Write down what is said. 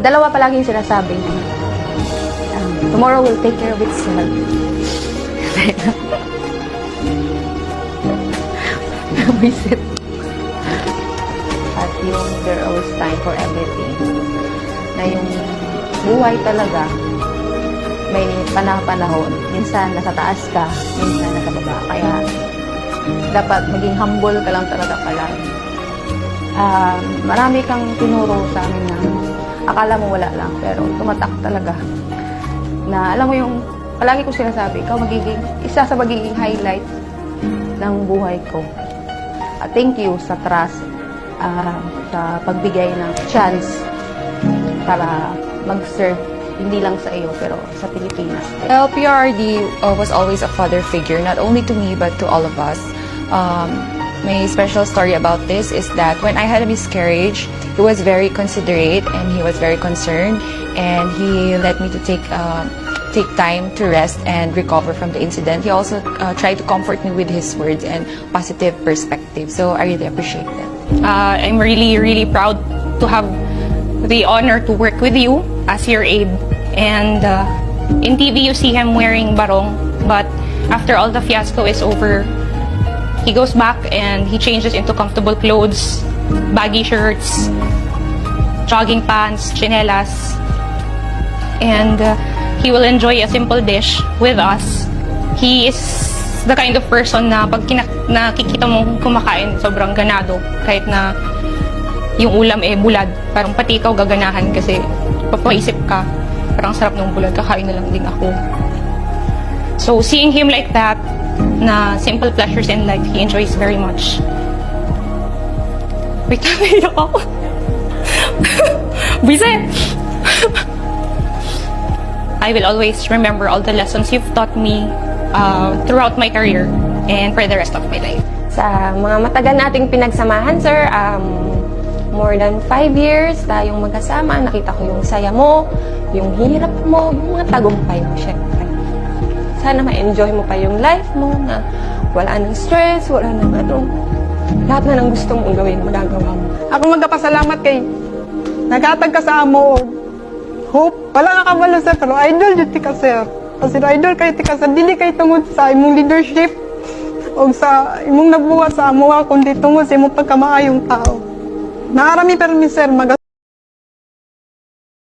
dalawa palagi yung sinasabi. Um, tomorrow will take care of itself. Visit. At yung there always time for everything. Na yung buhay talaga, may panahon-panahon. Minsan nasa taas ka, minsan nasa baba. Kaya dapat maging humble ka lang talaga palagi. Ah, marami kang tinuro sa amin na akala mo wala lang, pero tumatak talaga. Na alam mo yung, palagi ko sinasabi, ikaw magiging, isa sa magiging highlight ng buhay ko. At thank you sa trust, ah, sa pagbigay ng chance para mag-serve hindi lang sa iyo, pero sa Pilipinas. Well, PRD uh, was always a father figure, not only to me but to all of us. Um, my special story about this is that when I had a miscarriage, he was very considerate and he was very concerned, and he let me to take uh, take time to rest and recover from the incident. He also uh, tried to comfort me with his words and positive perspective. So I really appreciate that. Uh, I'm really, really proud to have the honor to work with you as your aide. And uh, in TV, you see him wearing barong, but after all the fiasco is over, he goes back and he changes into comfortable clothes, baggy shirts, jogging pants, chinelas, and uh, he will enjoy a simple dish with us. He is the kind of person na pag kinak- nakikita mong kumakain, sobrang ganado. Kahit na yung ulam eh bulad. Parang pati ikaw gaganahan kasi papaisip ka, parang sarap ng bulad, kakain na lang din ako. So seeing him like that, na simple pleasures in life, he enjoys very much. Wait, naiyak ako. Bise! I will always remember all the lessons you've taught me uh, throughout my career and for the rest of my life. Sa mga matagal nating pinagsamahan, sir, um, more than five years tayong magkasama. Nakita ko yung saya mo, yung hirap mo, yung mga tagumpay mo, syempre. Sana ma-enjoy mo pa yung life mo na wala nang stress, wala nang ano. Lahat na ng gusto mong gawin, magagawa mo. Ako magkapasalamat kay nagatag ka sa amo hope. Wala nga kabalo sir, pero idol ti ka sir. Kasi idol kay ti ka sir, dili kay tungod sa imong leadership o sa imong nabuhat sa amo kundi tungod sa imong pagkamaayong tao. Naarami permi sir, mag